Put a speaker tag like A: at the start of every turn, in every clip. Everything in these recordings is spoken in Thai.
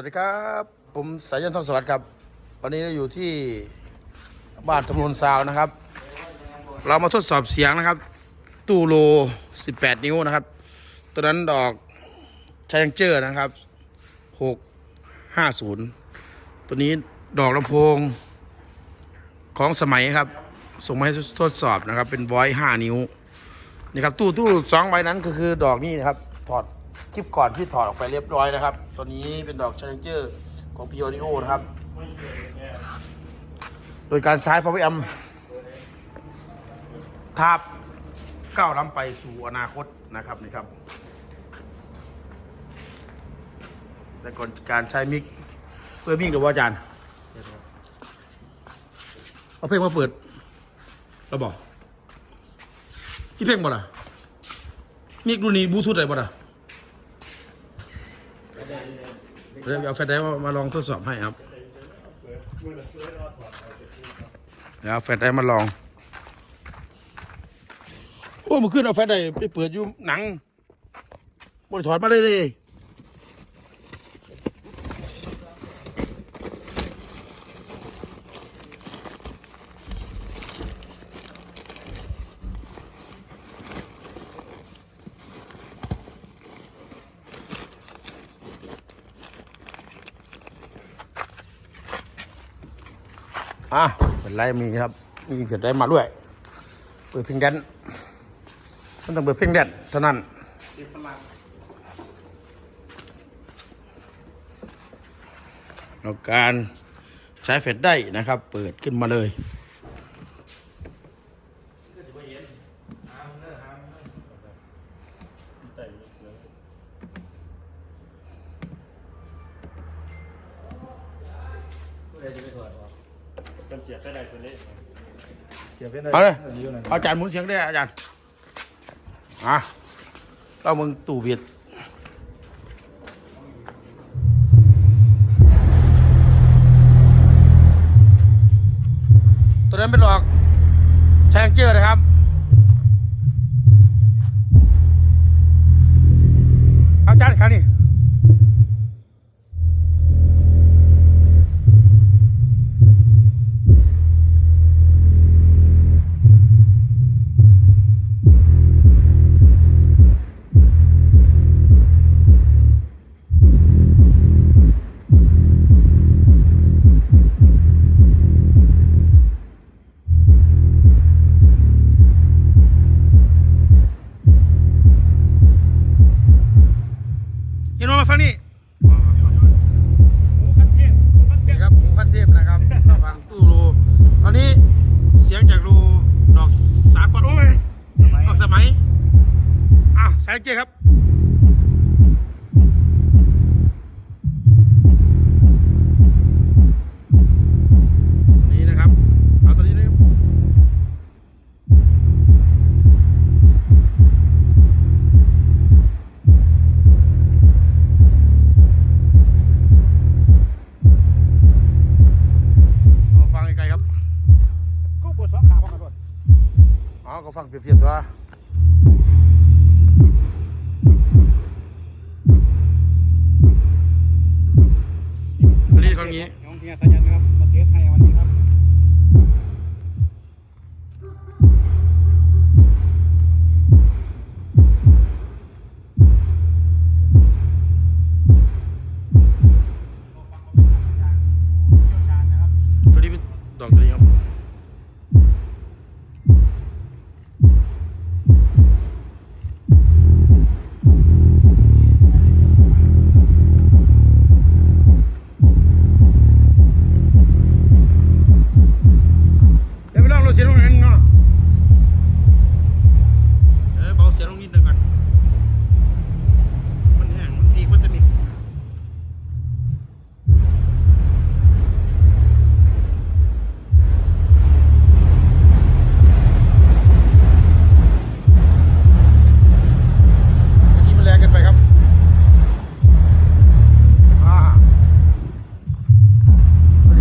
A: วัสดีครับ ผมสายยันทองสวัสดิ์ครับ วันนี้เราอยู่ที่บ้านทำนวนซาวนะครับ เรามาทดสอบเสียงนะครับ ตู้โล 18 นิ้วนะครับ ตัวนั้นดอกชายงเจอร์นะครับ 650 ตัวนี้ดอกลำโพงของสมัยครับ ส่งมาให้ทดสอบนะครับ เป็นไวห้5นิ้วนี่ครับตู้ตู้สองใบนั้นก็คือดอกนี้นะครับ ถอด คลิปก่อนที่ถอดออกไปเรียบร้อยนะครับ ตัวนี้เป็นดอก Challenger ของ p ี o อ i o นะครับ โดยการใช้ Power Amp ทาบก้าวล้ำไปสู่อนาคตนะครับนี่ครับแต่ก่อนการใช้มิกเปิดมิกหรือว่าอาจารย์เอาเพลงมาเปิดเราบอกพี่เพ่งบ่ล่ะมีรุ่นนี้บลูทูธอะไรบ่ล่ะ เดี๋ยวเอาแฟลชไดรฟ์มาลองทดสอบให้ครับเดี๋ยวเอาแฟลชไดรฟ์มาลอง โอ้มันขึ้นเอาแฟลชไดรฟ์ไปเปิดอยู่หนังบริถอดมาเลยเลย อะเป็นไรมีครับ มีแฟลชไดรฟ์มาด้วย เปิดเพลงแดนมันต้องเปิดเพลงแดนเท่านั้นแล้วการใช้เฟลชได้นะครับ เปิดขึ้นมาเลย
B: เป็ เป็นเสียบได้ไหนตัวนี้เสียบได้ไหน
A: เอาเลยเอาอาจารย์หมุนเสียงได้อาจารย์อะเอามึงตู่เบียดตัวนั้นเป็นหลอกแชงเจอร์นะครับ ด้วยอ๋อก็ฟังเปรียบเทียบตัวตัว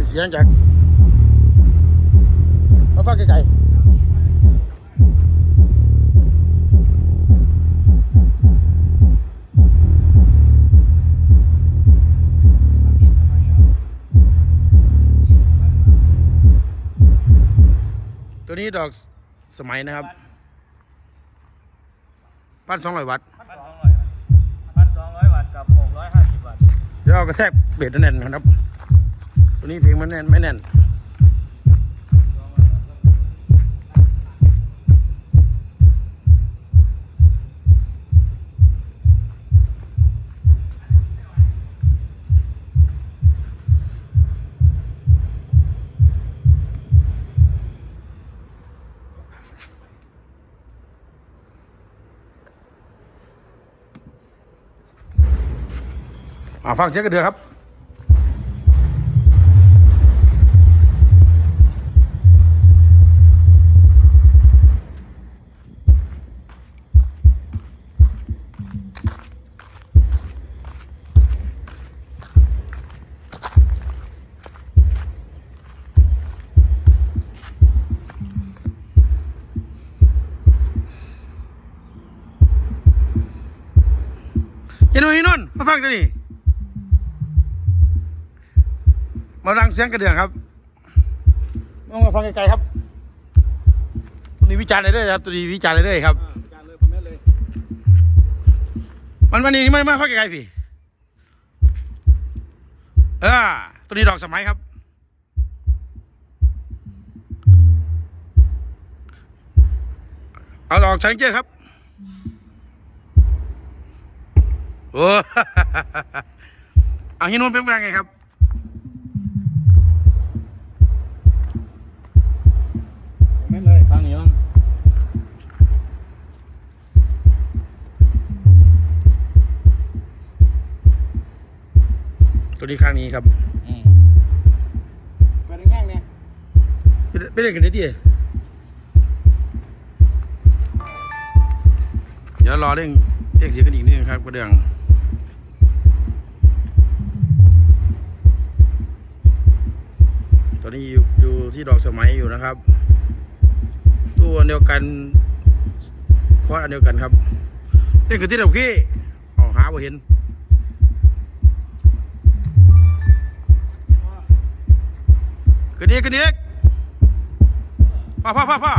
B: เสีย
A: งจากมาฟังไกลตัวนี้ดอกสมัยนะครับพันสองร้อยวัตต์
C: พันสองร้อยวัตต์กับหกร้อยห้าสิบวัตต์
A: เดี๋ยวเอากระแทกเบ็ดแน่นนะครับ ตัวนี้เพลงมันแน่นไม่แน่นอ่าฟังเสียงกระเดือครับ ยันนุ่ยนนท์มาฟังตัวนี้มาดังเสียงกระเดื่องครับมองมาฟังไกลๆครับตัวนี้วิจารณ์เลยเด้อครับตัวนี้วิจารณ์เลยเด้อครับ
B: อ่าการเลยประเมินเลย
A: มันมันนี่มันมาฟังไกลๆพี่เออตัวนี้ดอกสมัยครับ เอาดอกชังเจ้ครับ โอ้เอาฮินนท์เป็นยังไงครับ
B: ประเมินเลย
C: ฟังนี้มั้ง
A: ตัวนี้ข้างนี้ครับ
C: อืม
B: เปิดแห้งๆเนี่ย
A: ไปเล่นกันได้ที่เดี๋ยวรอเร่งเร่งเสียงกันอีกนิดนึงครับกระเดื่อง อนนี้อยู่อยู่ที่ดอกสมัยอยู่นะครับตู้อันเดียวกันคอร์สอันเดียวกันครับเล่นกันที่เดียวกี้อ๋อหาบ่เห็นกระเดียกกระเดียกพ่อพ่อพ่อพ่อ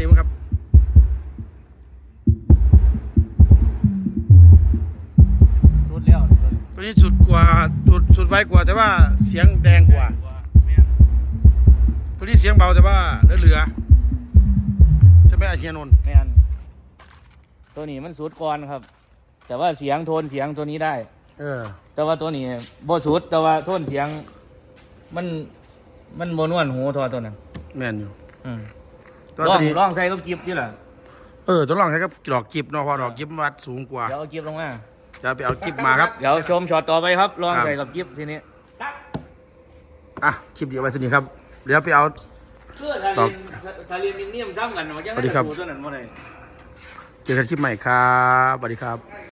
A: นี้มั้งครับ
C: สุดแล้ว
A: ตัวนี้สุดกว่าสุดสุดไวกว่าแต่ว่าเสียงแดงกว่า ตัวนี้เสียงเบาแต่ว่าเหลือๆจะไม่อาเชียนนท์
C: แมนตัวนี้มันสุดก่อนครับ แต่ว่าเสียงโทนเสียงตัวนี้ได้
A: เออ
C: แต่ว่าตัวนี้บ่สุดแต่ว่าโทนเสียง มันมันบนวนหูทอตัวนั้น
A: แม่นอยู่
C: อืม
A: ตัว
C: ลอง
A: นี้
C: ลองใส่ก็กิบที่ล่ะ
A: เออต้องลองใช้กับดอกกิบเนาะเพอดอกกิบมันวัดสูงกว่า
C: เดี๋ยวเอากิบลงมา
A: จะไปเอากิบมาครับ
C: เดี๋ยวชมช็อตต่อไปครับ ลอง
A: ครับ
C: ใส่กับกิบทีนี้
A: อะคลิปเดียวไว้สนิทครับเดี๋ยวไปเอา
C: เพื่อทา
A: ตอ
C: เรี
A: บ
C: ยนทาเรียนนิ่มๆซ้ำกันมันยัง
A: สวัสดีครับ
C: ตัวนั้นบ่ได้
A: เจอกันคลิปใหม่ครับสวัสดีครับ